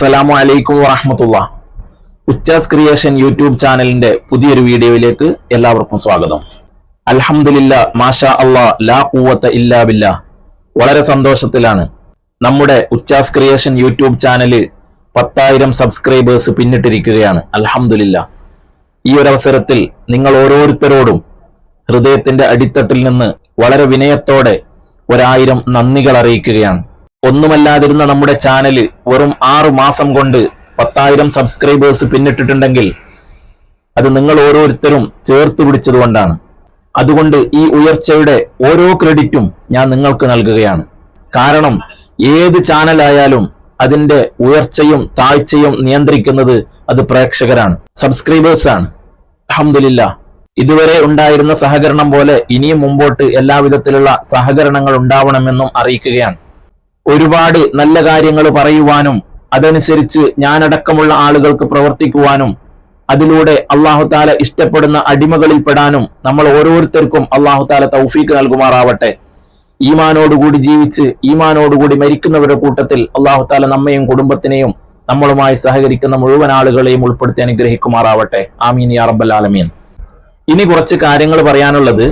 അസ്സലാമു അലൈക്കും വറഹമത്തുള്ള. ഉച്ചാസ് ക്രിയേഷൻ യൂട്യൂബ് ചാനലിന്റെ പുതിയൊരു വീഡിയോയിലേക്ക് എല്ലാവർക്കും സ്വാഗതം. അൽഹംദുലില്ല മാഷാ അള്ളാ ലാ കൂവത്ത ഇല്ലാ ബില്ല. വളരെ സന്തോഷത്തിലാണ് നമ്മുടെ ഉച്ചാസ് ക്രിയേഷൻ യൂട്യൂബ് ചാനൽ പത്തായിരം സബ്സ്ക്രൈബേഴ്സ് പിന്നിട്ടിരിക്കുകയാണ്. അൽഹംദുലില്ല. ഈ ഒരു അവസരത്തിൽ നിങ്ങൾ ഓരോരുത്തരോടും ഹൃദയത്തിന്റെ അടിത്തട്ടിൽ നിന്ന് വളരെ വിനയത്തോടെ ഒരായിരം നന്ദികൾ അറിയിക്കുകയാണ്. ഒന്നുമല്ലാതിരുന്ന നമ്മുടെ ചാനൽ വെറും ആറു മാസം കൊണ്ട് പത്തായിരം സബ്സ്ക്രൈബേഴ്സ് പിന്നിട്ടിട്ടുണ്ടെങ്കിൽ അത് നിങ്ങൾ ഓരോരുത്തരും ചേർത്ത് പിടിച്ചതുകൊണ്ടാണ് അതുകൊണ്ട് ഈ ഉയർച്ചയുടെ ഓരോ ക്രെഡിറ്റും ഞാൻ നിങ്ങൾക്ക് നൽകുകയാണ്. കാരണം ഏത് ചാനലായാലും അതിന്റെ ഉയർച്ചയും താഴ്ചയും നിയന്ത്രിക്കുന്നത് അത് പ്രേക്ഷകരാണ് സബ്സ്ക്രൈബേഴ്സ് ആണ്. അഹമ്മദില്ല ഇതുവരെ ഉണ്ടായിരുന്ന സഹകരണം പോലെ ഇനിയും മുമ്പോട്ട് എല്ലാവിധത്തിലുള്ള സഹകരണങ്ങൾ ഉണ്ടാവണമെന്നും അറിയിക്കുകയാണ്. ഒരുപാട് നല്ല കാര്യങ്ങൾ പറയുവാനും അതനുസരിച്ച് ഞാനടക്കമുള്ള ആളുകൾക്ക് പ്രവർത്തിക്കുവാനും അതിലൂടെ അള്ളാഹു താല ഇഷ്ടപ്പെടുന്ന അടിമകളിൽപ്പെടാനും നമ്മൾ ഓരോരുത്തർക്കും അള്ളാഹു താല തൗഫീക്ക് നൽകുമാറാവട്ടെ. ഈമാനോടുകൂടി ജീവിച്ച് ഈമാനോടുകൂടി മരിക്കുന്നവരുടെ കൂട്ടത്തിൽ അള്ളാഹു താല നമ്മയും കുടുംബത്തിനെയും നമ്മളുമായി സഹകരിക്കുന്ന മുഴുവൻ ആളുകളെയും ഉൾപ്പെടുത്തി അനുഗ്രഹിക്കുമാറാവട്ടെ. ആമീൻ യാ റബ്ബൽ ആലമീൻ. ഇനി കുറച്ച് കാര്യങ്ങൾ പറയാനുള്ളത്.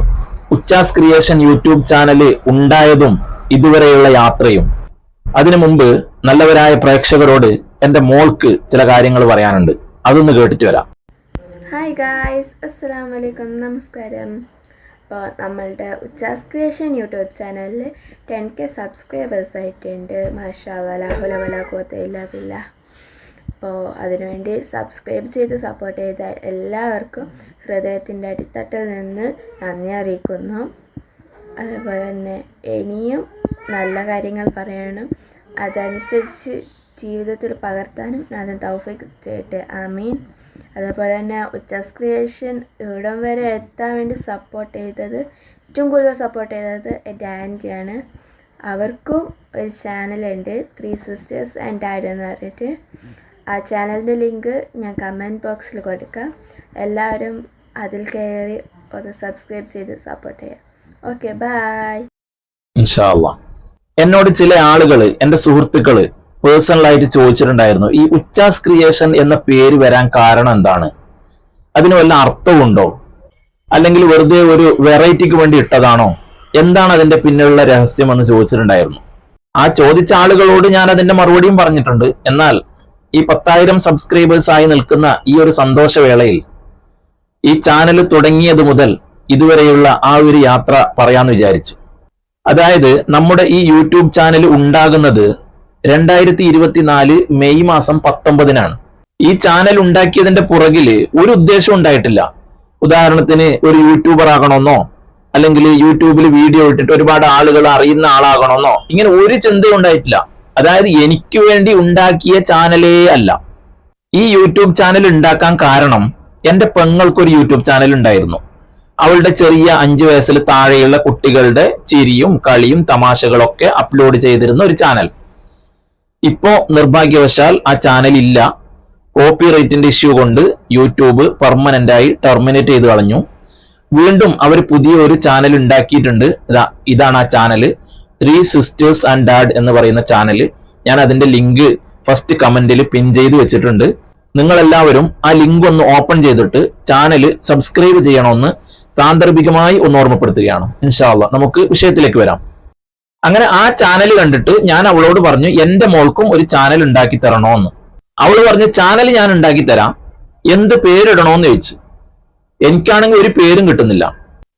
ഉച്ചാസ് ക്രിയേഷൻ യൂട്യൂബ് ചാനൽ ഉണ്ടായതും ഇതുവരെയുള്ള യാത്രയും. അതിനു മുമ്പ് നല്ലവരായ പ്രേക്ഷകരോട് എന്റെ മോൾക്ക് ചില കാര്യങ്ങൾ പറയാനുണ്ട്. അതൊന്ന് കേട്ടിട്ട് വരാം. ഹായ് ഗായ്സ് അസ്സലാം വലൈക്കും നമസ്കാരം. അപ്പോൾ നമ്മളുടെ ഉച്ചാസ് ക്രിയേഷൻ യൂട്യൂബ് ചാനലിൽ ടെൻ കെ സബ്സ്ക്രൈബേഴ്സ് ആയിട്ടുണ്ട്. മാഷാ വലാഹുല വലാഖോത്തയില്ല പില്ല അപ്പോൾ അതിനുവേണ്ടി സബ്സ്ക്രൈബ് ചെയ്ത് സപ്പോർട്ട് ചെയ്ത എല്ലാവർക്കും ഹൃദയത്തിന്റെ അടിത്തട്ടിൽ നിന്ന് നന്ദി അറിയിക്കുന്നു. അതേപോലെ തന്നെ ഇനിയും നല്ല കാര്യങ്ങൾ പറയണം. അതനുസരിച്ച് ജീവിതത്തിൽ പകർത്താനും നാഥൻ തൗഫീഖ് ചെയ്യട്ടെ ആമീൻ. അതേപോലെ തന്നെ ഉച്ചാസ് ക്രിയേഷൻ ഇവിടം വരെ എത്താൻ വേണ്ടി സപ്പോർട്ട് ചെയ്തത് ഏറ്റവും കൂടുതൽ സപ്പോർട്ട് ചെയ്തത് എന്റെ ആന്റിയാണ്. അവർക്കും ഒരു ചാനലുണ്ട് ത്രീ സിസ്റ്റേഴ്സ് ആൻഡ് ഡാഡ് എന്ന് പറഞ്ഞിട്ട്. ആ ചാനലിന്റെ ലിങ്ക് ഞാൻ കമന്റ് ബോക്സിൽ കൊടുക്കാം. എല്ലാവരും അതിൽ കയറി ഒന്ന് സബ്സ്ക്രൈബ് ചെയ്ത് സപ്പോർട്ട് ചെയ്യാം. ഓക്കെ ബായ് ഇൻഷാ അള്ളാ. എന്നോട് ചില ആളുകൾ എന്റെ സുഹൃത്തുക്കൾ പേഴ്സണലായിട്ട് ചോദിച്ചിട്ടുണ്ടായിരുന്നു ഈ ഉച്ചാസ് ക്രിയേഷൻ എന്ന പേര് വരാൻ കാരണം എന്താണ്? അതിന് വല്ല അർത്ഥമുണ്ടോ അല്ലെങ്കിൽ വെറുതെ ഒരു വെറൈറ്റിക്ക് വേണ്ടി ഇട്ടതാണോ? എന്താണ് അതിന്റെ പിന്നിലുള്ള രഹസ്യം എന്ന് ചോദിച്ചിട്ടുണ്ടായിരുന്നു. ആ ചോദിച്ച ആളുകളോട് ഞാൻ അതിന്റെ മറുപടിയും പറഞ്ഞിട്ടുണ്ട്. എന്നാൽ ഈ പത്തായിരം സബ്സ്ക്രൈബേഴ്സ് ആയി നിൽക്കുന്ന ഈ ഒരു സന്തോഷവേളയിൽ ഈ ചാനൽ തുടങ്ങിയത് മുതൽ ഇതുവരെയുള്ള ആ ഒരു യാത്ര പറയാമെന്ന് വിചാരിച്ചു. അതായത് നമ്മുടെ ഈ യൂട്യൂബ് ചാനൽ ഉണ്ടാകുന്നത് രണ്ടായിരത്തി ഇരുപത്തിനാല് മെയ് മാസം പത്തൊമ്പതിനാണ്. ഈ ചാനൽ ഉണ്ടാക്കിയതിന്റെ പുറകിൽ ഒരു ഉദ്ദേശം ഉണ്ടായിട്ടില്ല. ഉദാഹരണത്തിന് ഒരു യൂട്യൂബർ ആകണമെന്നോ അല്ലെങ്കിൽ യൂട്യൂബിൽ വീഡിയോ ഇട്ടിട്ട് ഒരുപാട് ആളുകൾ അറിയുന്ന ആളാകണമെന്നോ ഇങ്ങനെ ഒരു ചിന്തയും ഉണ്ടായിട്ടില്ല. അതായത് എനിക്ക് വേണ്ടി ഉണ്ടാക്കിയ ചാനലേ അല്ല. ഈ യൂട്യൂബ് ചാനൽ ഉണ്ടാക്കാൻ കാരണം എന്റെ പെങ്ങൾക്കൊരു യൂട്യൂബ് ചാനൽ ഉണ്ടായിരുന്നു. അവളുടെ ചെറിയ അഞ്ചു വയസ്സിൽ താഴെയുള്ള കുട്ടികളുടെ ചിരിയും കളിയും തമാശകളൊക്കെ അപ്ലോഡ് ചെയ്തിരുന്ന ഒരു ചാനൽ ഇപ്പോ നിർഭാഗ്യവശാൽ ആ ചാനൽ ഇല്ല. കോപ്പി റൈറ്റിന്റെ ഇഷ്യൂ കൊണ്ട് യൂട്യൂബ് പെർമനന്റ് ആയി ടെർമിനേറ്റ് ചെയ്ത് കളഞ്ഞു. വീണ്ടും അവർ പുതിയ ഒരു ചാനൽ ഉണ്ടാക്കിയിട്ടുണ്ട്. ഇതാ ഇതാണ് ആ channel three sisters and dad എന്ന് പറയുന്ന ചാനൽ ഞാൻ അതിന്റെ ലിങ്ക് ഫസ്റ്റ് കമന്റിൽ പിൻ ചെയ്ത് വെച്ചിട്ടുണ്ട്. നിങ്ങൾ എല്ലാവരും ആ ലിങ്ക് ഒന്ന് ഓപ്പൺ ചെയ്തിട്ട് ചാനൽ സബ്സ്ക്രൈബ് ചെയ്യണമെന്ന് സാന്ദർഭികമായി ഒന്ന് ഓർമ്മപ്പെടുത്തുകയാണ്. ഇൻഷാല്ല നമുക്ക് വിഷയത്തിലേക്ക് വരാം. അങ്ങനെ ആ ചാനൽ കണ്ടിട്ട് ഞാൻ അവളോട് പറഞ്ഞു എന്റെ മോൾക്കും ഒരു ചാനൽ ഉണ്ടാക്കി തരണോന്ന്. അവൾ പറഞ്ഞു ചാനൽ ഞാൻ ഉണ്ടാക്കി തരാം. എന്ത് പേരിടണോന്ന് ചോദിച്ചു. എനിക്കാണെങ്കിൽ ഒരു പേരും കിട്ടുന്നില്ല.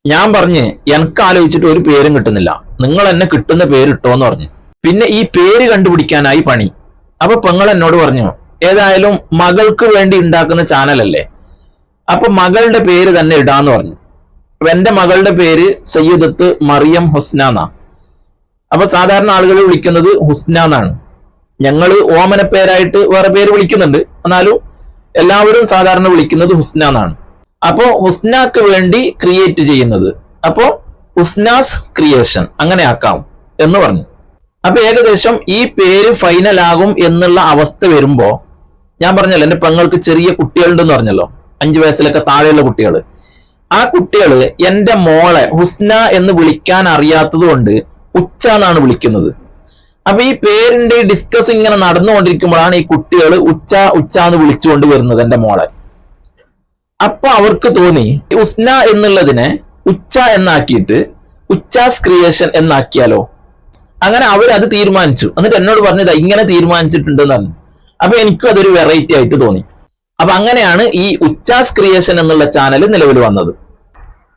ഞാൻ പറഞ്ഞ് എനിക്ക് ആലോചിച്ചിട്ട് ഒരു പേരും കിട്ടുന്നില്ല. നിങ്ങൾ എന്നെ കിട്ടുന്ന പേര് ഇട്ടോന്ന് പറഞ്ഞു. പിന്നെ ഈ പേര് കണ്ടുപിടിക്കാനായി പണി. അപ്പൊ പെങ്ങൾ എന്നോട് പറഞ്ഞു ഏതായാലും മകൾക്ക് വേണ്ടി ഉണ്ടാക്കുന്ന ചാനലല്ലേ? അപ്പൊ മകളുടെ പേര് തന്നെ ഇടാന്ന് പറഞ്ഞു. അപ്പൊ എന്റെ മകളുടെ പേര് സയ്യിദത്ത് മറിയം ഹുസ്ന എന്നാ. അപ്പൊ സാധാരണ ആളുകൾ വിളിക്കുന്നത് ഹുസ്ന എന്നാണ്. ഞങ്ങൾ ഓമന പേരായിട്ട് വേറെ പേര് വിളിക്കുന്നുണ്ട്. എന്നാലും എല്ലാവരും സാധാരണ വിളിക്കുന്നത് ഹുസ്ന എന്നാണ്. അപ്പോ ഹുസ്നാക്ക് വേണ്ടി ക്രിയേറ്റ് ചെയ്യുന്നത്. അപ്പോ ഹുസ്നാസ് ക്രിയേഷൻ അങ്ങനെ ആക്കാം എന്ന് പറഞ്ഞു. അപ്പൊ ഏകദേശം ഈ പേര് ഫൈനൽ ആകും എന്നുള്ള അവസ്ഥ വരുമ്പോ ഞാൻ പറഞ്ഞല്ലോ എന്റെ പെങ്ങൾക്ക് ചെറിയ കുട്ടികളുണ്ടെന്ന് പറഞ്ഞല്ലോ. അഞ്ചു വയസ്സിലൊക്കെ താഴെയുള്ള കുട്ടികൾ ആ കുട്ടികൾ എന്റെ മോളെ ഹുസ്ന എന്ന് വിളിക്കാൻ അറിയാത്തത് കൊണ്ട് ഉച്ച എന്നാണ് വിളിക്കുന്നത്. അപ്പൊ ഈ പേരിന്റെ ഡിസ്കസ് ഇങ്ങനെ നടന്നുകൊണ്ടിരിക്കുമ്പോഴാണ് ഈ കുട്ടികൾ ഉച്ച ഉച്ച എന്ന് വിളിച്ചുകൊണ്ട് വരുന്നത് എന്റെ മോളെ. അപ്പൊ അവർക്ക് തോന്നി ഉസ്ന എന്നുള്ളതിനെ ഉച്ച എന്നാക്കിയിട്ട് ഉച്ചാസ് ക്രിയേഷൻ എന്നാക്കിയാലോ? അങ്ങനെ അവർ അത് തീരുമാനിച്ചു. എന്നിട്ട് എന്നോട് പറഞ്ഞത് ഇങ്ങനെ തീരുമാനിച്ചിട്ടുണ്ടെന്ന് പറഞ്ഞു. അപ്പൊ എനിക്കും അതൊരു വെറൈറ്റി ആയിട്ട് തോന്നി. അപ്പൊ അങ്ങനെയാണ് ഈ ഉച്ചാസ് ക്രിയേഷൻ എന്നുള്ള ചാനൽ നിലവിൽ വന്നത്.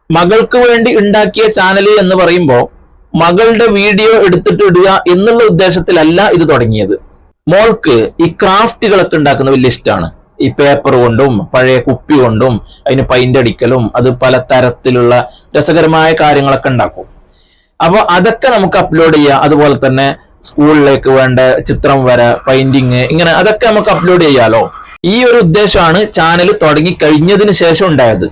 മകൾക്ക് വേണ്ടി ഉണ്ടാക്കിയ ചാനൽ എന്ന് പറയുമ്പോൾ മകളുടെ വീഡിയോ എടുത്തിട്ട് ഇടുക എന്നുള്ള ഉദ്ദേശത്തിലല്ല ഇത് തുടങ്ങിയത്. മോൾക്ക് ഈ ക്രാഫ്റ്റുകളൊക്കെ ഉണ്ടാക്കുന്ന വലിയ ഇഷ്ടമാണ് ഈ പേപ്പർ കൊണ്ടും പഴയ കുപ്പി കൊണ്ടും അതിന് പൈന്റ് അടിക്കലും അത് പല തരത്തിലുള്ള രസകരമായ കാര്യങ്ങളൊക്കെ ഉണ്ടാക്കും. അപ്പോൾ അതൊക്കെ നമുക്ക് അപ്ലോഡ് ചെയ്യാം. അതുപോലെ തന്നെ സ്കൂളിലേക്ക് വേണ്ട ചിത്രം വര പെയിന്റിങ് ഇങ്ങനെ അതൊക്കെ നമുക്ക് അപ്ലോഡ് ചെയ്യാലോ. ഈ ഒരു ഉദ്ദേശമാണ് ചാനൽ തുടങ്ങി കഴിഞ്ഞതിന് ശേഷം ഉണ്ടായത്.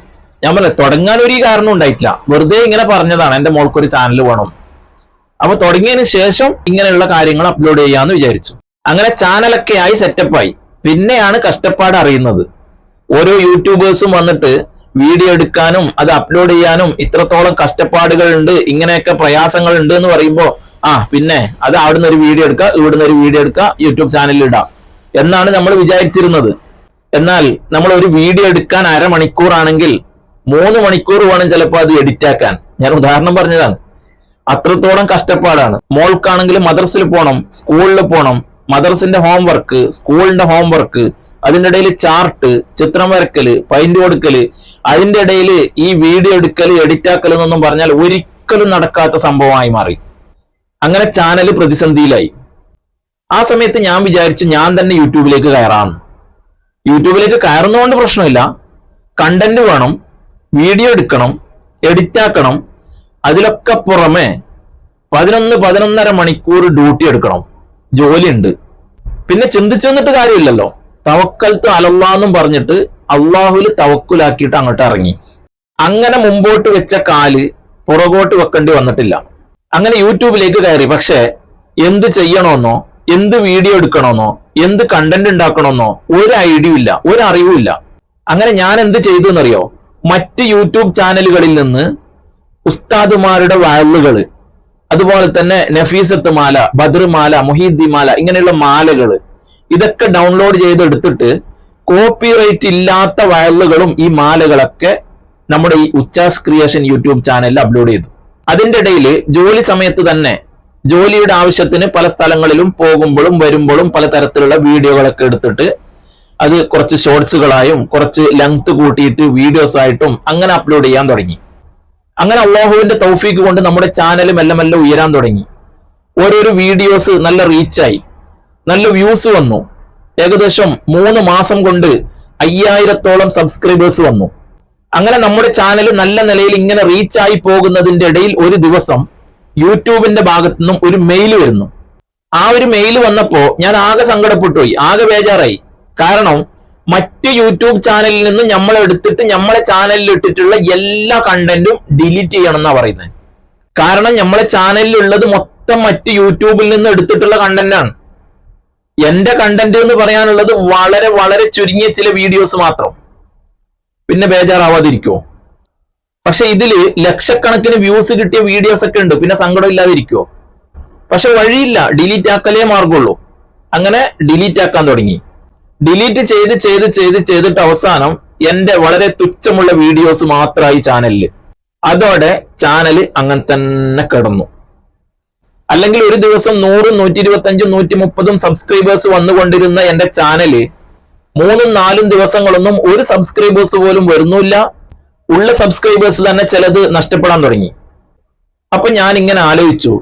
ഞാൻ പറഞ്ഞ തുടങ്ങാൻ ഒരു കാരണം ഉണ്ടായിട്ടില്ല. വെറുതെ ഇങ്ങനെ പറഞ്ഞതാണ് എന്റെ മോൾക്കൊരു ചാനൽ വേണം. അപ്പൊ തുടങ്ങിയതിന് ശേഷം ഇങ്ങനെയുള്ള കാര്യങ്ങൾ അപ്ലോഡ് ചെയ്യാന്ന് വിചാരിച്ചു. അങ്ങനെ ചാനലൊക്കെ ആയി സെറ്റപ്പായി പിന്നെയാണ് കഷ്ടപ്പാട് അറിയുന്നത്. ഓരോ യൂട്യൂബേഴ്സും വന്നിട്ട് വീഡിയോ എടുക്കാനും അത് അപ്ലോഡ് ചെയ്യാനും ഇത്രത്തോളം കഷ്ടപ്പാടുകൾ ഉണ്ട് ഇങ്ങനെയൊക്കെ പ്രയാസങ്ങൾ ഉണ്ട് എന്ന് പറയുമ്പോൾ ആ പിന്നെ അത് അവിടുന്ന് ഒരു വീഡിയോ എടുക്കുക ഇവിടുന്ന് ഒരു വീഡിയോ എടുക്കുക യൂട്യൂബ് ചാനലിൽ ഇടാം. എന്നാണ് നമ്മൾ വിചാരിച്ചിരുന്നത്. എന്നാൽ നമ്മൾ ഒരു വീഡിയോ എടുക്കാൻ അരമണിക്കൂറാണെങ്കിൽ മൂന്ന് മണിക്കൂർ വേണം ചിലപ്പോൾ അത് എഡിറ്റ് ആക്കാൻ. ഞാൻ ഉദാഹരണം പറഞ്ഞതാണ്. അത്രത്തോളം കഷ്ടപ്പാടാണ്. മോൾക്കാണെങ്കിൽ മദ്രസിൽ പോകണം സ്കൂളിൽ പോകണം മദർസിന്റെ ഹോംവർക്ക് സ്കൂളിന്റെ ഹോംവർക്ക് അതിന്റെ ഇടയിൽ ചാർട്ട് ചിത്രം വരക്കൽ പൈന്റ് കൊടുക്കൽ അതിന്റെ ഇടയിൽ ഈ വീഡിയോ എടുക്കൽ എഡിറ്റ് ആക്കൽ എന്നൊന്നും പറഞ്ഞാൽ ഒരിക്കലും നടക്കാത്ത സംഭവമായി മാറി. അങ്ങനെ ചാനൽ പ്രതിസന്ധിയിലായി. ആ സമയത്ത് ഞാൻ വിചാരിച്ചു ഞാൻ തന്നെ യൂട്യൂബിലേക്ക് കയറാമെന്ന് യൂട്യൂബിലേക്ക് കയറുന്നതുകൊണ്ട് പ്രശ്നമില്ല. കണ്ടന്റ് വേണം വീഡിയോ എടുക്കണം എഡിറ്റ് ആക്കണം. അതിലൊക്കെ പുറമെ പതിനൊന്ന് പതിനൊന്നര മണിക്കൂർ ഡ്യൂട്ടി എടുക്കണം. ജോലിയുണ്ട്. പിന്നെ ചിന്തിച്ചു വന്നിട്ട് കാര്യമില്ലല്ലോ. തവക്കൽത്ത് അലല്ലാന്നും പറഞ്ഞിട്ട് അള്ളാഹുൽ തവക്കുലാക്കിയിട്ട് അങ്ങോട്ട് ഇറങ്ങി. അങ്ങനെ മുമ്പോട്ട് വെച്ച കാൽ പുറകോട്ട് വെക്കേണ്ടി വന്നിട്ടില്ല. അങ്ങനെ യൂട്യൂബിലേക്ക് കയറി. പക്ഷേ എന്ത് ചെയ്യണമെന്നോ എന്ത് വീഡിയോ എടുക്കണമെന്നോ എന്ത് കണ്ടന്റ് ഉണ്ടാക്കണമെന്നോ ഒരു ഐഡിയ ഇല്ല ഒരു അറിവും ഇല്ല. അങ്ങനെ ഞാൻ എന്ത് ചെയ്തു എന്നറിയോ? മറ്റ് യൂട്യൂബ് ചാനലുകളിൽ നിന്ന് ഉസ്താദുമാരുടെ വാളുകൾ അതുപോലെ തന്നെ നഫീസത്ത് മാല ബദർ മാല മൊഹീദ്ദി മാല ഇങ്ങനെയുള്ള മാലകൾ ഇതൊക്കെ ഡൗൺലോഡ് ചെയ്തെടുത്തിട്ട് കോപ്പിറൈറ്റ് ഇല്ലാത്ത വയലുകളും ഈ മാലകളൊക്കെ നമ്മുടെ ഈ ഉച്ചാസ് ക്രിയേഷൻ യൂട്യൂബ് ചാനലിൽ അപ്ലോഡ് ചെയ്തു. അതിന്റെ ഇടയിൽ ജോലി സമയത്ത് തന്നെ ജോലിയുടെ ആവശ്യത്തിന് പല സ്ഥലങ്ങളിലും പോകുമ്പോഴും വരുമ്പോഴും പലതരത്തിലുള്ള വീഡിയോകളൊക്കെ എടുത്തിട്ട് അത് കുറച്ച് ഷോർട്സുകളായും കുറച്ച് ലെങ്ത് കൂട്ടിയിട്ട് വീഡിയോസ് ആയിട്ടും അങ്ങനെ അപ്ലോഡ് ചെയ്യാൻ തുടങ്ങി. അങ്ങനെ അള്ളാഹുവിന്റെ തൗഫീക്ക് കൊണ്ട് നമ്മുടെ ചാനൽ മെല്ലെ മെല്ലെ ഉയരാൻ തുടങ്ങി. ഓരോരോ വീഡിയോസ് നല്ല റീച്ചായി നല്ല വ്യൂസ് വന്നു. ഏകദേശം മൂന്ന് മാസം കൊണ്ട് അയ്യായിരത്തോളം സബ്സ്ക്രൈബേഴ്സ് വന്നു. അങ്ങനെ നമ്മുടെ ചാനൽ നല്ല നിലയിൽ ഇങ്ങനെ റീച്ചായി പോകുന്നതിന്റെ ഇടയിൽ ഒരു ദിവസം യൂട്യൂബിന്റെ ഭാഗത്തു നിന്നും ഒരു മെയിൽ വരുന്നു. ആ ഒരു മെയിൽ വന്നപ്പോ ഞാൻ ആകെ സങ്കടപ്പെട്ടുപോയി ആകെ ബേജാറായി. കാരണം മറ്റ് യൂട്യൂബ് ചാനലിൽ നിന്ന് നമ്മൾ എടുത്തിട്ട് നമ്മളെ ചാനലിൽ ഇട്ടിട്ടുള്ള എല്ലാ കണ്ടന്റും ഡിലീറ്റ് ചെയ്യണം എന്നാ പറയുന്നത്. കാരണം നമ്മളെ ചാനലിൽ ഉള്ളത് മൊത്തം മറ്റ് യൂട്യൂബിൽ നിന്ന് എടുത്തിട്ടുള്ള കണ്ടന്റ് ആണ്. എന്റെ കണ്ടന്റ് എന്ന് പറയാനുള്ളത് വളരെ വളരെ ചുരുങ്ങിയ ചില വീഡിയോസ് മാത്രം. പിന്നെ ബേജാറാവാതിരിക്കോ പക്ഷെ ഇതിൽ ലക്ഷക്കണക്കിന് വ്യൂസ് കിട്ടിയ വീഡിയോസ് ഒക്കെ ഉണ്ട്. പിന്നെ സങ്കടം ഇല്ലാതിരിക്കോ പക്ഷെ വഴിയില്ല. ഡിലീറ്റ് ആക്കലേ മാർഗമുള്ളൂ. അങ്ങനെ ഡിലീറ്റ് ആക്കാൻ തുടങ്ങി. ഡിലീറ്റ് ചെയ്ത് ചെയ്ത് ചെയ്ത് ചെയ്തിട്ട് അവസാനം എന്റെ വളരെ തുച്ഛമുള്ള വീഡിയോസ് മാത്രമായി ചാനലിൽ അതോടെ ചാനൽ അങ്ങനെ തന്നെ കിടന്നു. അല്ലെങ്കിൽ ഒരു ദിവസം നൂറും നൂറ്റി ഇരുപത്തഞ്ചും നൂറ്റി മുപ്പതും സബ്സ്ക്രൈബേഴ്സ് വന്നുകൊണ്ടിരുന്ന എന്റെ ചാനൽ മൂന്നും നാലും ദിവസങ്ങളൊന്നും ഒരു സബ്സ്ക്രൈബേഴ്സ് പോലും വരുന്നില്ല. ഉള്ള സബ്സ്ക്രൈബേഴ്സ് തന്നെ ചിലത് നഷ്ടപ്പെടാൻ തുടങ്ങി. അപ്പൊ ഞാൻ ഇങ്ങനെ ആലോചിച്ചു.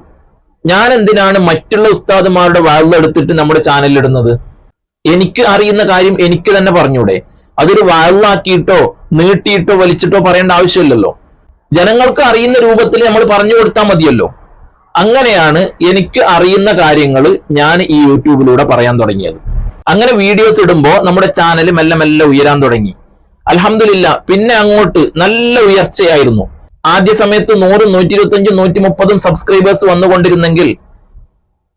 ഞാൻ എന്തിനാണ് മറ്റുള്ള ഉസ്താദുമാരുടെ വാഴെടുത്തിട്ട് നമ്മുടെ ചാനലിൽ ഇടുന്നത്? എനിക്ക് അറിയുന്ന കാര്യം എനിക്ക് തന്നെ പറഞ്ഞൂടെ. അതൊരു വാഴാക്കിയിട്ടോ നീട്ടിയിട്ടോ വലിച്ചിട്ടോ പറയേണ്ട ആവശ്യമില്ലല്ലോ. ജനങ്ങൾക്ക് അറിയുന്ന രൂപത്തിൽ നമ്മൾ പറഞ്ഞു കൊടുത്താൽ മതിയല്ലോ. അങ്ങനെയാണ് എനിക്ക് അറിയുന്ന കാര്യങ്ങൾ ഞാൻ ഈ യൂട്യൂബിലൂടെ പറയാൻ തുടങ്ങിയത്. അങ്ങനെ വീഡിയോസ് ഇടുമ്പോൾ നമ്മുടെ ചാനൽ മെല്ലെ മെല്ലെ ഉയരാൻ തുടങ്ങി. അലഹമില്ല പിന്നെ അങ്ങോട്ട് നല്ല ഉയർച്ചയായിരുന്നു. ആദ്യ സമയത്ത് നൂറും നൂറ്റി ഇരുപത്തി അഞ്ചും നൂറ്റി മുപ്പതും സബ്സ്ക്രൈബേഴ്സ് വന്നുകൊണ്ടിരുന്നെങ്കിൽ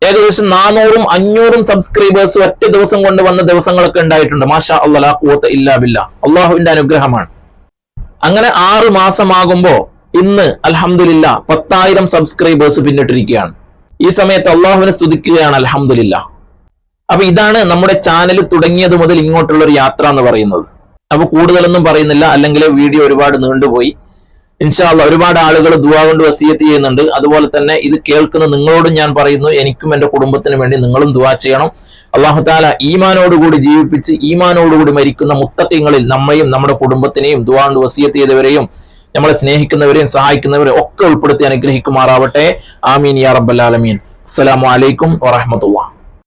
ഏകദേശം നാനൂറും അഞ്ഞൂറും സബ്സ്ക്രൈബേഴ്സ് ഒറ്റ ദിവസം കൊണ്ട് വന്ന ദിവസങ്ങളൊക്കെ ഉണ്ടായിട്ടുണ്ട്. മാഷാ അള്ളാഹ് കൂവത്ത് ഇല്ലാ അള്ളാഹുവിന്റെ അനുഗ്രഹമാണ്. അങ്ങനെ ആറു മാസമാകുമ്പോ ഇന്ന് അലഹമില്ല പത്തായിരം സബ്സ്ക്രൈബേഴ്സ് പിന്നിട്ടിരിക്കുകയാണ്. ഈ സമയത്ത് അള്ളാഹുവിനെ സ്തുതിക്കുകയാണ് അലഹമില്ല അപ്പൊ ഇതാണ് നമ്മുടെ ചാനൽ തുടങ്ങിയത് മുതൽ ഇങ്ങോട്ടുള്ള ഒരു യാത്ര എന്ന് പറയുന്നത്. അപ്പൊ കൂടുതലൊന്നും പറയുന്നില്ല അല്ലെങ്കിൽ വീഡിയോ ഒരുപാട് നീണ്ടുപോയി. ഇൻഷാല്ല ഒരുപാട് ആളുകൾ ദുവാ കൊണ്ട് വസീയത്ത് ചെയ്യുന്നുണ്ട്. അതുപോലെ തന്നെ ഇത് കേൾക്കുന്ന നിങ്ങളോടും ഞാൻ പറയുന്നു എനിക്കും എന്റെ കുടുംബത്തിനും വേണ്ടി നിങ്ങളും ദുവാ ചെയ്യണം. അള്ളാഹു താല ഈമാനോടുകൂടി ജീവിപ്പിച്ച് ഈമാനോടുകൂടി മരിക്കുന്ന മുത്തക്കങ്ങളിൽ നമ്മയും നമ്മുടെ കുടുംബത്തിനെയും ദുവാ കൊണ്ട് വസീയത്ത് ചെയ്തവരെയും നമ്മളെ സ്നേഹിക്കുന്നവരെയും സഹായിക്കുന്നവരെയും ഒക്കെ ഉൾപ്പെടുത്തി അനുഗ്രഹിക്കുമാറാവട്ടെ. ആമീൻ യാ റബ്ബൽ ആലമീൻ. അസ്സലാമു അലൈക്കും